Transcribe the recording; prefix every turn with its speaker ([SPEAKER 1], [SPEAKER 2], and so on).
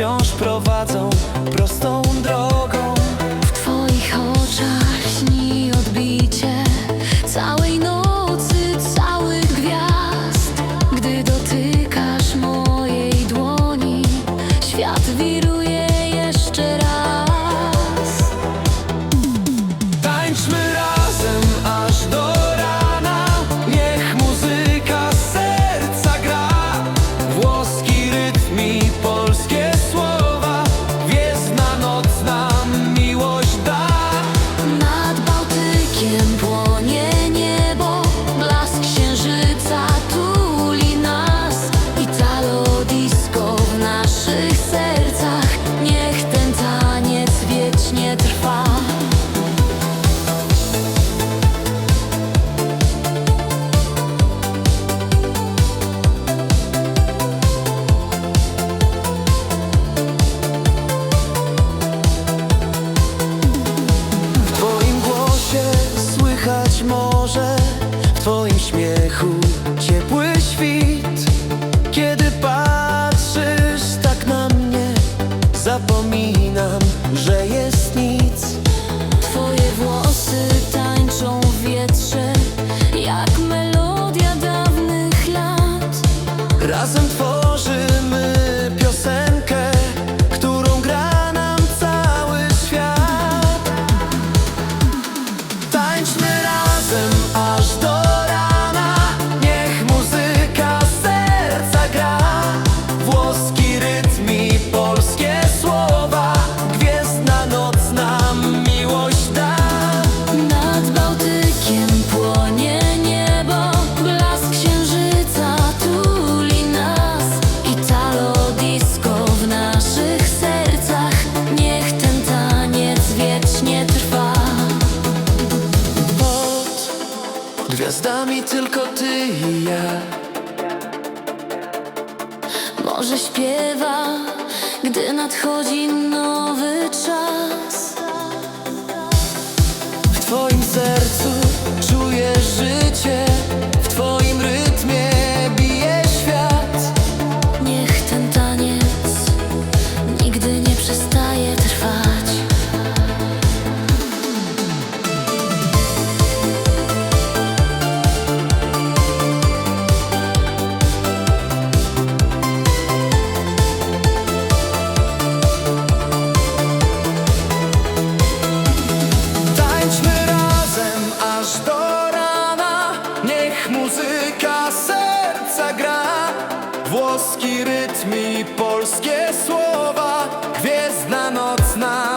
[SPEAKER 1] wciąż prowadzą prostą powietrze. Gwiazdami tylko ty i ja.
[SPEAKER 2] Może śpiewa, gdy nadchodzi nowy czas.
[SPEAKER 1] W twoim sercu czuję życie. boskie słowa, gwiezdna nocna.